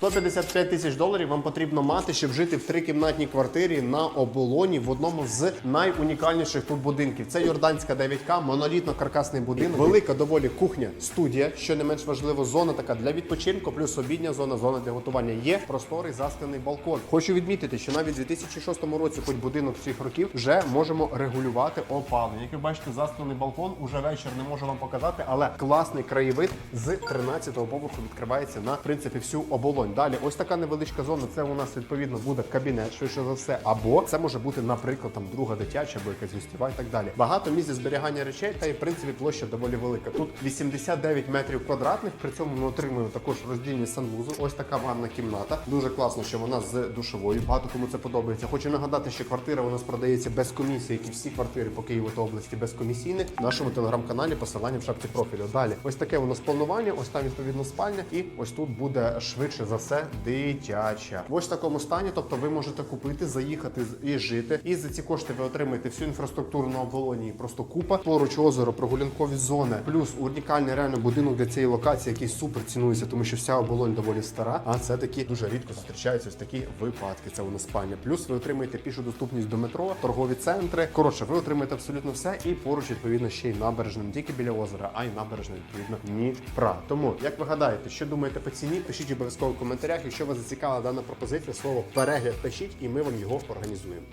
155 тисяч доларів вам потрібно мати, щоб жити в трикімнатній квартирі на оболоні в одному з найунікальніших тут будинків. Це Йорданська 9К, монолітно-каркасний будинок, велика доволі кухня, студія, що не менш важливо, зона така для відпочинку, плюс обідня зона, зона для готування. Є просторий засклений балкон. Хочу відмітити, що навіть у 2006 році, хоч будинок цих років, вже можемо регулювати опалення. Як ви бачите, засклений балкон уже вечір не можу вам показати, але класний краєвид з 13-го поверху відкривається на в принципі всю оболонь. Далі, ось така невеличка зона. Це у нас відповідно буде кабінет, швидше за все, або це може бути, наприклад, там друга дитяча або якась гостєва і так далі. Багато місць зберігання речей, та і в принципі площа доволі велика. Тут 89 метрів квадратних. При цьому ми отримуємо також роздільні санвузол. Ось така ванна кімната. Дуже класно, що вона з душовою. Багато кому це подобається. Хочу нагадати, що квартира у нас продається без комісії, як і всі квартири по Києву та області безкомісійних. В нашому телеграм-каналі посилання в шапці профілю. Далі, ось таке у нас планування. Ось там відповідно спальня, і ось тут буде швидше за все дитяча. В ось такому стані, тобто ви можете купити, заїхати і жити. І за ці кошти ви отримаєте всю інфраструктуру на оболоні. Просто купа поруч озеро, прогулянкові зони, плюс унікальний реально будинок для цієї локації, який супер цінується, тому що вся оболонь доволі стара. А це такі дуже рідко зустрічаються ось такі випадки. Це у нас спальня. Плюс ви отримаєте пішу доступність до метро, торгові центри. Коротше, ви отримаєте абсолютно все, і поруч відповідно ще й набережна не тільки біля озера, а й набережна відповідно Дніпра. Тому як ви гадаєте, що думаєте по ціні? Пишіть обов'язково в коментарях. Якщо вас зацікавила дана пропозиція, слово перегляд пишіть, і ми вам його організуємо.